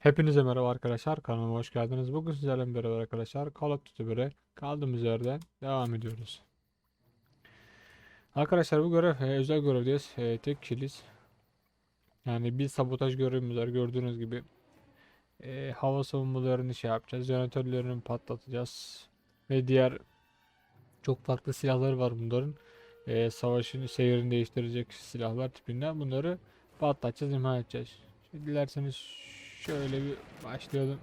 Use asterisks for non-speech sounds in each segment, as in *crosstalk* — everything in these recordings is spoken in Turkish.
Hepinize merhaba arkadaşlar. Kanalıma hoş geldiniz. Bugün sizlerle beraber arkadaşlar Call of Duty 1'e kaldığımız yerden devam ediyoruz. Arkadaşlar bu görev e, özel görevdeyiz. E, tek kişiliyiz. Yani bir sabotaj görevimiz var. Gördüğünüz gibi e, hava savunmalarını şey yapacağız. Jeneratörlerini patlatacağız. Ve diğer çok farklı silahları var bunların. E, savaşın seyrini değiştirecek silahlar tipinden. Bunları patlatacağız, imha edeceğiz. Şimdi dilerseniz şöyle bir başlayalım.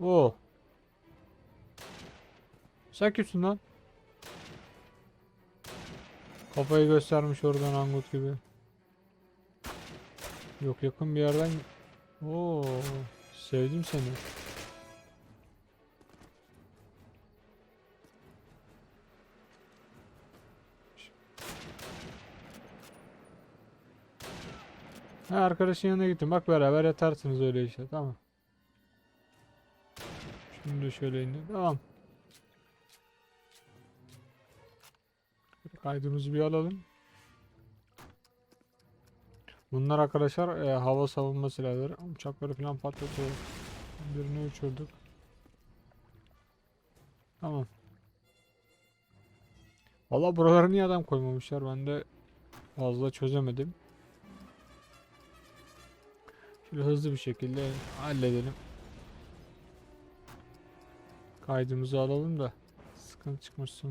Oo. Sen kimsin lan? Kafayı göstermiş oradan angut gibi. Yok yakın bir yerden. Oo. Sevdim seni. Ha, arkadaşın yanına gittim. Bak beraber yatarsınız öyle işte. Tamam. Şimdi şöyle indir. Tamam. Kaydımızı bir alalım. Bunlar arkadaşlar e, hava savunma silahları. Uçakları falan patlatıyor. Birini uçurduk. Tamam. Valla buralara niye adam koymamışlar? Ben de fazla çözemedim. Şöyle hızlı bir şekilde halledelim. Kaydımızı alalım da sıkıntı çıkmış.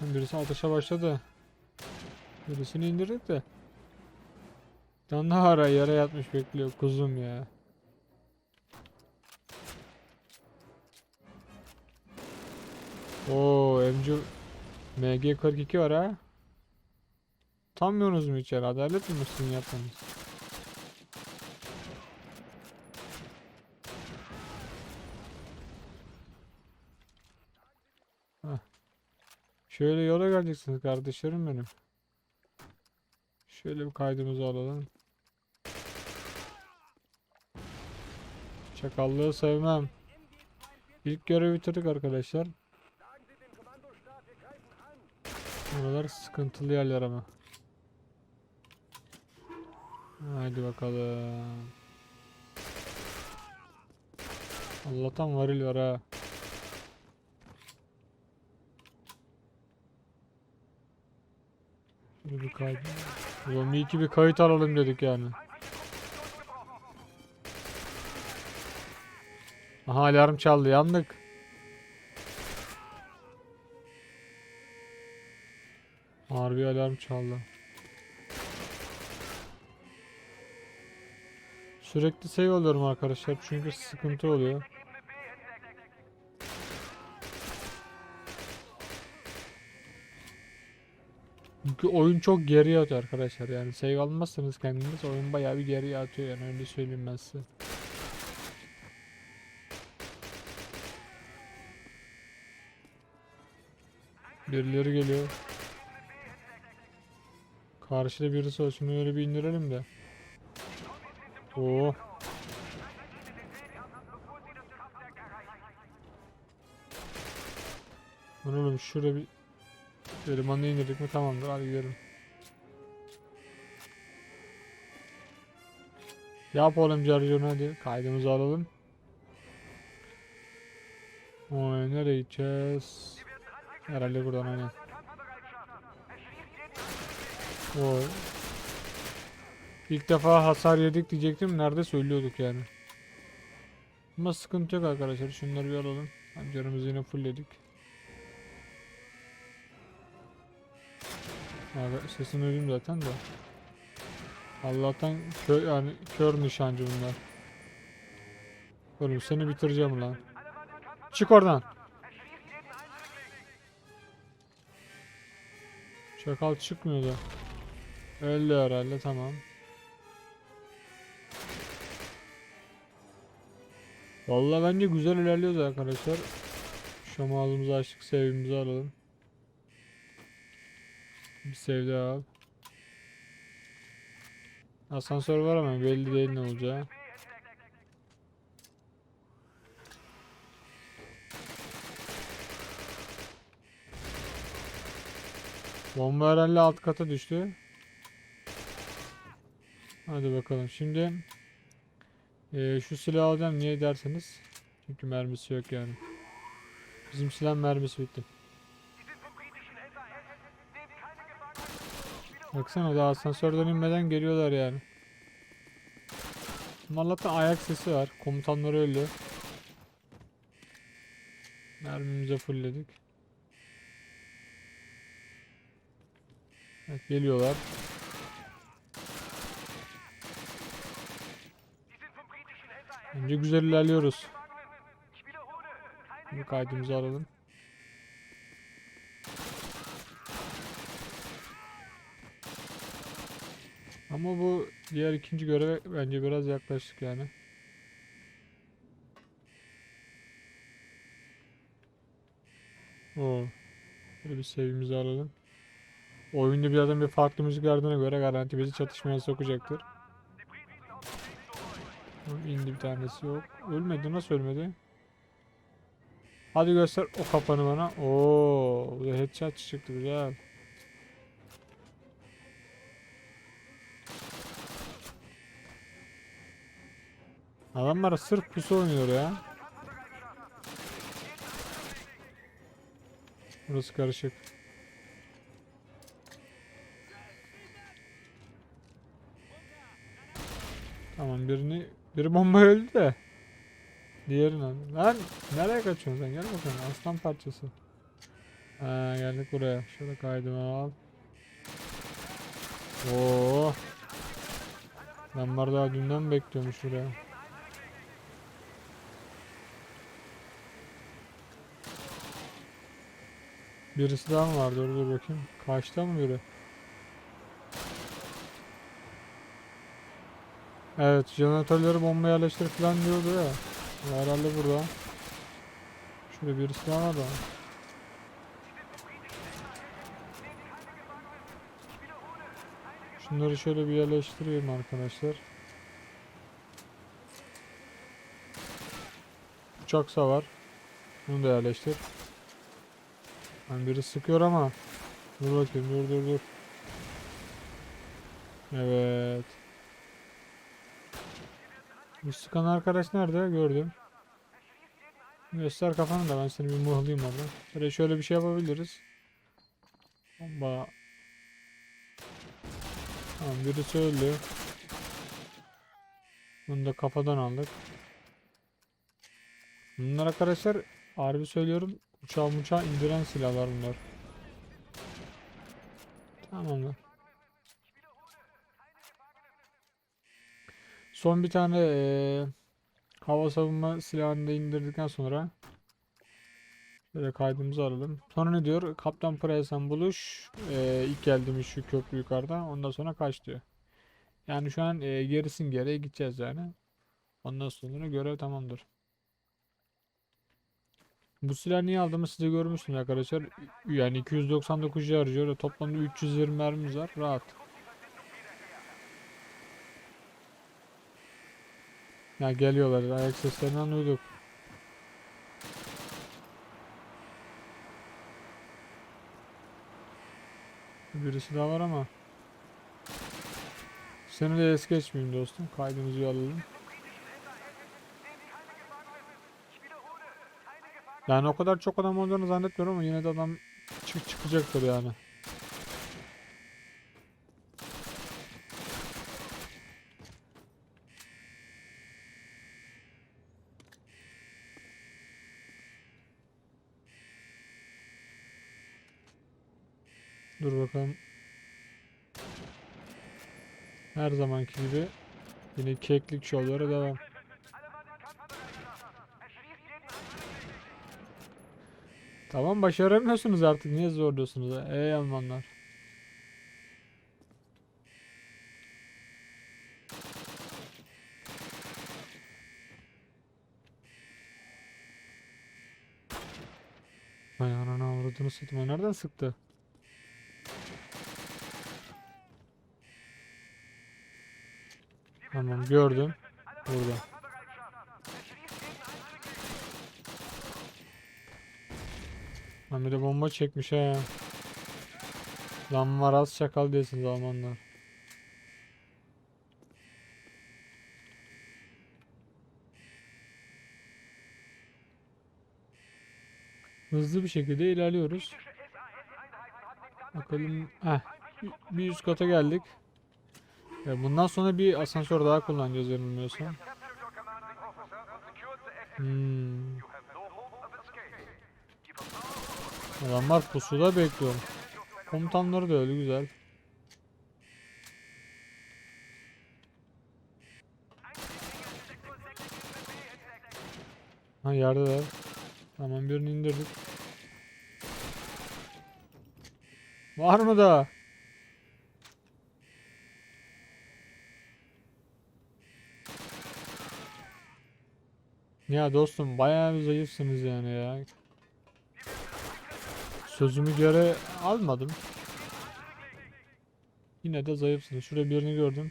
Hem Birisi ateşe başladı. Birisini indirdik de. Daha ara yere yatmış bekliyor kuzum ya. Oo MG MG42 var ha. Utanmıyorsunuz mu içeri? Adalet mi sizin yapmanız? Heh. Şöyle yola geleceksiniz kardeşlerim benim. Şöyle bir kaydımızı alalım. Çakallığı sevmem. İlk görevi bitirdik arkadaşlar. Buralar sıkıntılı yerler ama. Haydi bakalım. Allah'tan varil var ha. Şöyle bir kayıt. Ulan iyi ki bir kayıt alalım dedik yani. Aha alarm çaldı yandık. Harbi alarm çaldı. Sürekli save alıyorum arkadaşlar çünkü sıkıntı oluyor. Çünkü oyun çok geriye atıyor arkadaşlar yani save almazsanız kendiniz oyun bayağı bir geriye atıyor yani öyle söyleyeyim ben size. Birileri geliyor. Karşıda birisi olsun öyle bir indirelim de. Oo. Lan oğlum şurada bir elemanı indirdik mi tamamdır hadi gidelim. Yap oğlum carconu hadi kaydımızı alalım. Oy nereye gideceğiz? Herhalde buradan aynen. Oy. İlk defa hasar yedik diyecektim. Nerede söylüyorduk yani. Ama sıkıntı yok arkadaşlar. Şunları bir alalım. Canımızı yine fullledik. Abi sesini duydum zaten de. Allah'tan kör, yani kör nişancı bunlar. Oğlum seni bitireceğim lan. Çık oradan. Çakal çıkmıyor da. Öldü herhalde tamam. Vallahi bence güzel ilerliyoruz arkadaşlar. Şamalımızı açtık, sevimizi alalım. Bir sev daha al. Asansör var ama belli değil ne olacağı. Bomba herhalde alt kata düştü. Hadi bakalım. Şimdi eee, şu silahı alacağım. Niye derseniz. Çünkü mermisi yok yani. Bizim silah mermisi bitti. Baksana daha asansörden inmeden geliyorlar yani. Allah'tan ayak sesi var. Komutanlar öldü. Mermimize fullledik. Evet geliyorlar. Bence güzel ilerliyoruz. Bir kaydımızı alalım. Ama bu diğer ikinci göreve bence biraz yaklaştık yani. Oo. Böyle bir sevgimizi alalım. Oyunda birazdan bir farklı müzik verdiğine göre garanti bizi çatışmaya sokacaktır. İndi bir tanesi yok. Ölmedi. Nasıl ölmedi? Hadi göster o kafanı bana. Oo, bu da headshot çıktı güzel. Adamlar sırf pusu oynuyor ya. Burası karışık. Tamam birini biri bomba öldü de. Diğerini lan nereye kaçıyorsun sen gel bakalım aslan parçası. Ha geldik buraya. Şöyle kaydımı al. Oo. Ben daha dünden bekliyormuş buraya. Birisi daha mı var? Dur dur bakayım. Kaçta mı biri? Evet, jeneratörleri bomba yerleştir falan diyordu ya. Herhalde burada. Şurada birisi daha var da. Şunları şöyle bir yerleştireyim arkadaşlar. Uçaksa var. Bunu da yerleştir. Hani biri sıkıyor ama. Dur bakayım dur dur dur. Evet. Bu sıkan arkadaş nerede? Gördüm. Göster kafanı da ben seni bir mıhlayayım orada. Böyle şöyle bir şey yapabiliriz. Bomba. Tamam birisi öldü. Bunu da kafadan aldık. Bunlar arkadaşlar harbi söylüyorum uçağı uçağı indiren silahlar bunlar. Tamamdır. Son bir tane eee, hava savunma silahını da indirdikten sonra Şöyle kaydımızı alalım. Sonra ne diyor? Kaptan Price'la buluş. Eee ilk geldiğimiz şu köprü yukarıda. Ondan sonra kaç diyor. Yani şu an eee, gerisin geriye gideceğiz yani. Ondan sonra görev tamamdır. Bu silah niye aldığımı size görmüştüm arkadaşlar. Yani 299 harcıyor. Toplamda 320 mermimiz var. Rahat. Ya geliyorlar. Ayak seslerinden duyduk. Birisi daha var ama. Seni de es geçmeyeyim dostum. Kaydımızı alalım. Yani o kadar çok adam olduğunu zannetmiyorum ama yine de adam çık çıkacaktır yani. Dur bakalım. Her zamanki gibi yine keklik şovları devam. Tamam başaramıyorsunuz artık. Niye zorluyorsunuz? ha? Ey Almanlar. Ay anana avradını. O Nereden sıktı? Tamam gördüm. Burada. Lan bir de bomba çekmiş he. Lan var az çakal diyorsunuz Almanlar. Hızlı bir şekilde ilerliyoruz. Bakalım. Heh. Bir üst kata geldik. Ya bundan sonra bir asansör daha kullanacağız yanılmıyorsam. Hmm. Adamlar pusuda bekliyor. Komutanları da öyle güzel. Ha yerdeler. Tamam birini indirdik. Var mı da? Ya dostum bayağı zayıfsınız yani ya. Sözümü göre almadım. Yine de zayıfsınız. Şurada birini gördüm.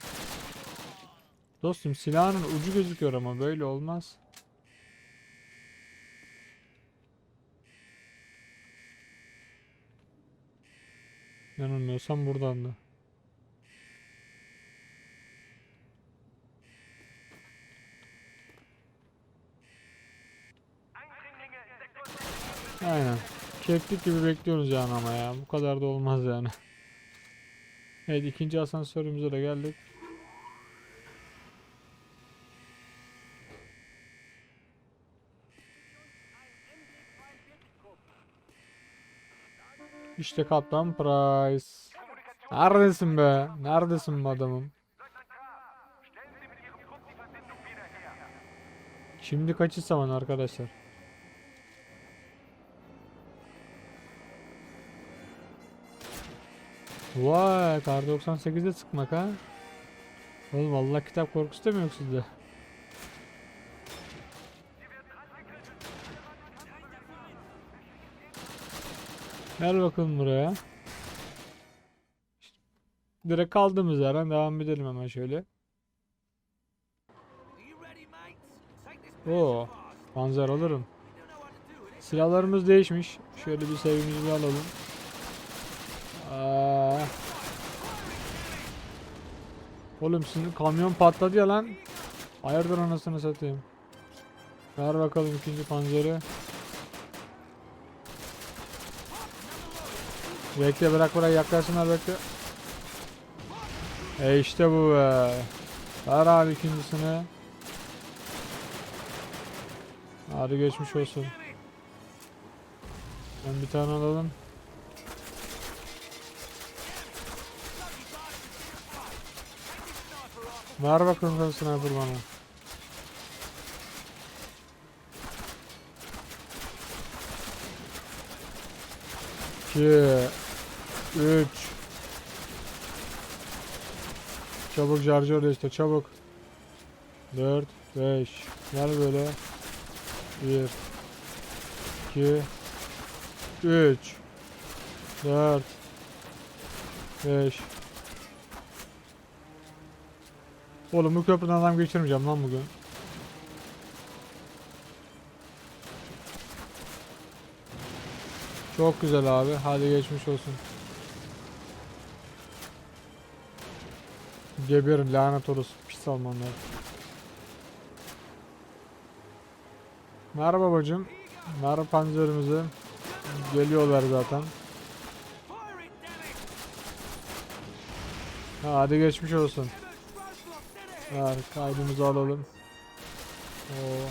Dostum silahın ucu gözüküyor ama böyle olmaz. Yanılmıyorsam buradan da. Aynen. Keklik gibi bekliyoruz yani ama ya. Bu kadar da olmaz yani. *laughs* Evet ikinci asansörümüze de geldik. İşte Kaptan Price. Neredesin be? Neredesin be adamım? Şimdi kaçı zaman arkadaşlar? Vay kar 98'de sıkmak ha. Oğlum Allah kitap korkusu yok sizde? Gel bakalım buraya. Direkt kaldığımız yerden devam edelim hemen şöyle. Oo, panzer alırım. Silahlarımız değişmiş. Şöyle bir sevgimizi alalım. Aa. Oğlum sizin kamyon patladı ya lan. Hayırdır anasını satayım. Ver bakalım ikinci panzeri. Bekle bırak bırak yaklaşsınlar bekle. E işte bu be. Ver abi ikincisini. Hadi geçmiş olsun. Ben bir tane alalım. Ver bakalım sen sniper bana. İki, üç. Çabuk charger işte çabuk. Dört, beş. Gel böyle. Bir, iki, üç, dört, beş. Oğlum bu köprüden adam geçirmeyeceğim lan bugün. Çok güzel abi. Hadi geçmiş olsun. Geberin lanet olası pis Almanlar. Merhaba bacım. Merhaba panzerimize. Geliyorlar zaten. Hadi geçmiş olsun. Ver kaydımızı alalım. Oo.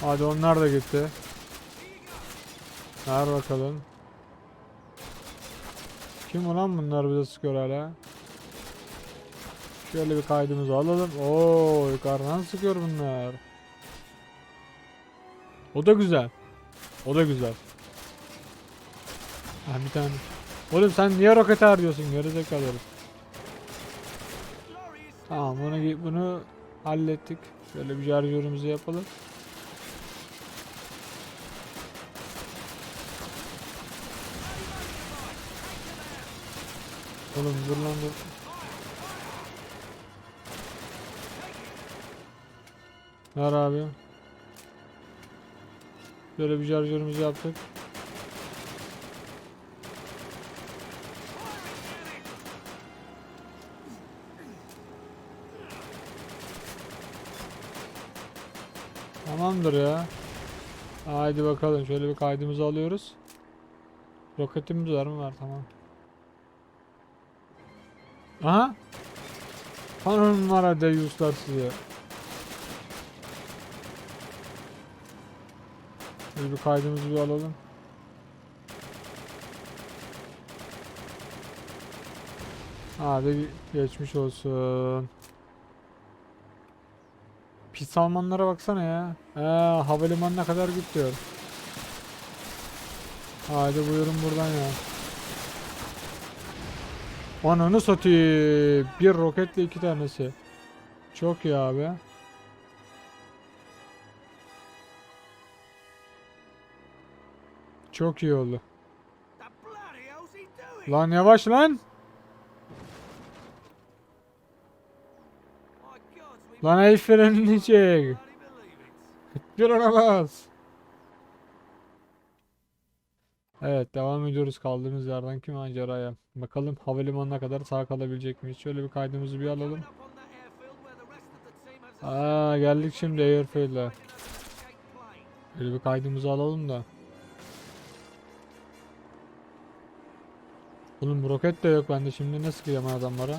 Hadi onlar da gitti. Ver bakalım. Kim ulan bunlar bize sıkıyor hala? Şöyle bir kaydımızı alalım. Oo yukarıdan sıkıyor bunlar. O da güzel. O da güzel. Ha bir tane. Oğlum sen niye roket harcıyorsun gerizekalı herif? Tamam bunu bunu hallettik. Şöyle bir şarjörümüzü yapalım. Oğlum dur lan dur. Ver abi. Böyle bir şarjörümüzü yaptık. Tamamdır ya. Haydi bakalım şöyle bir kaydımızı alıyoruz. Roketimiz var mı? Var tamam. Aha. Hanımlara deyuslar size. Şöyle bir kaydımızı bir alalım. Hadi geçmiş olsun. Pis Almanlara baksana ya. Ee, havalimanına kadar git diyor. Hadi buyurun buradan ya. Ananı satayım. Bir roketle iki tanesi. Çok iyi abi. Çok iyi oldu. Lan yavaş lan. Lan el frenini çek. ona bas. Evet devam ediyoruz kaldığımız yerden ki maceraya. Bakalım havalimanına kadar sağ kalabilecek miyiz? Şöyle bir kaydımızı bir alalım. Aa geldik şimdi Airfield'e. Şöyle bir kaydımızı alalım da. Oğlum roket de yok bende şimdi sıkacağım ben adamlara?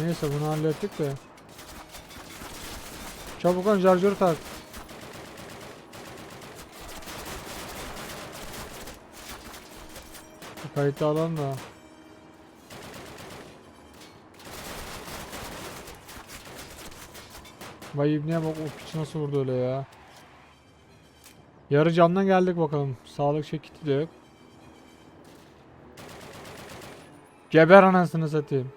Neyse bunu hallettik de. Çabuk ön şarjörü tak. Bir kayıt alalım da. Vay ibneye bak o piç nasıl vurdu öyle ya. Yarı candan geldik bakalım. Sağlık şekli de yok. Geber anasını satayım.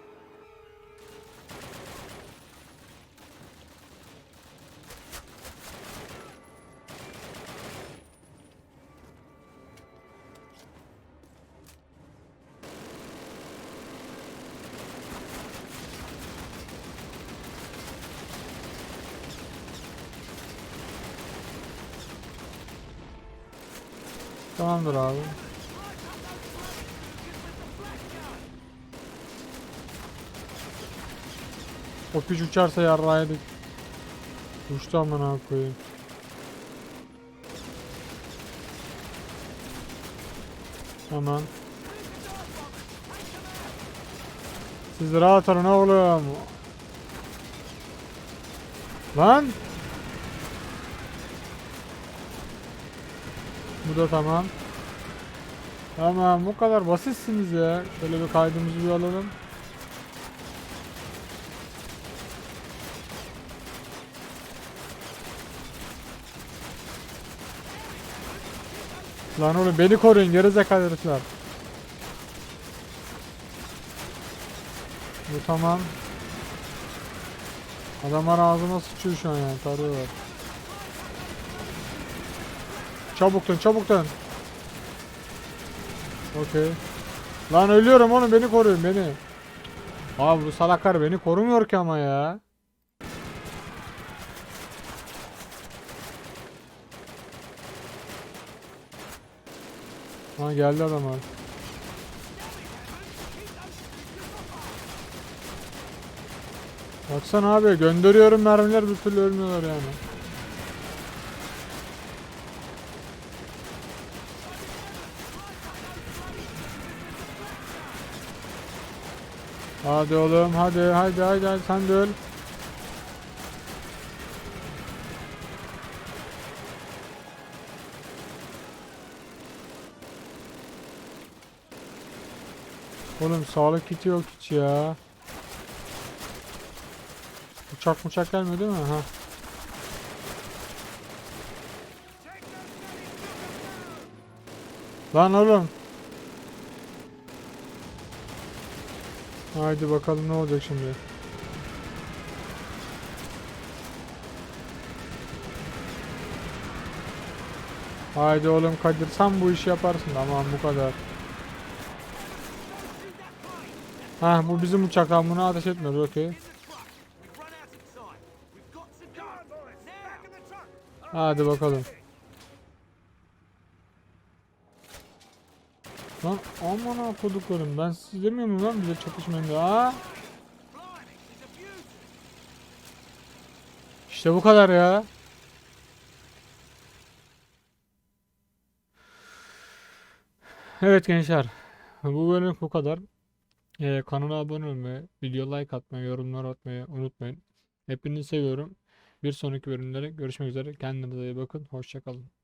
Tamamdır abi. O piç uçarsa yarraydık. Uçtu amına koyayım. Tamam. Siz rahat olun oğlum. Lan! Bu da tamam. Tamam bu kadar basitsiniz ya. Şöyle bir kaydımızı bir alalım. Lan oğlum beni koruyun gerizekalı herifler. Bu tamam. Adamlar ağzıma sıçıyor şu an yani tarıyorlar. Çabuk dön çabuk dön. Okey. Lan ölüyorum oğlum beni koruyun beni. Abi bu salaklar beni korumuyor ki ama ya. Ha geldi adamlar. Baksana abi gönderiyorum mermiler bir türlü ölmüyorlar yani. Hadi oğlum hadi hadi hadi, hadi sen de öl. Oğlum sağlık kiti yok hiç ya. Uçak uçak gelmiyor değil mi? Ha. Lan oğlum. Haydi bakalım ne olacak şimdi. Haydi oğlum Kadir sen bu işi yaparsın tamam bu kadar. Ha bu bizim uçak lan buna ateş etmiyoruz okey. In the Lan aman koduklarım ben siz demiyor muyum lan bize çatışmayın da ha? İşte bu kadar ya. Evet gençler. Bu bölüm bu kadar. Ee, kanala abone olmayı, video like atmayı, yorumlar atmayı unutmayın. Hepinizi seviyorum. Bir sonraki bölümlere görüşmek üzere. Kendinize iyi bakın. Hoşçakalın.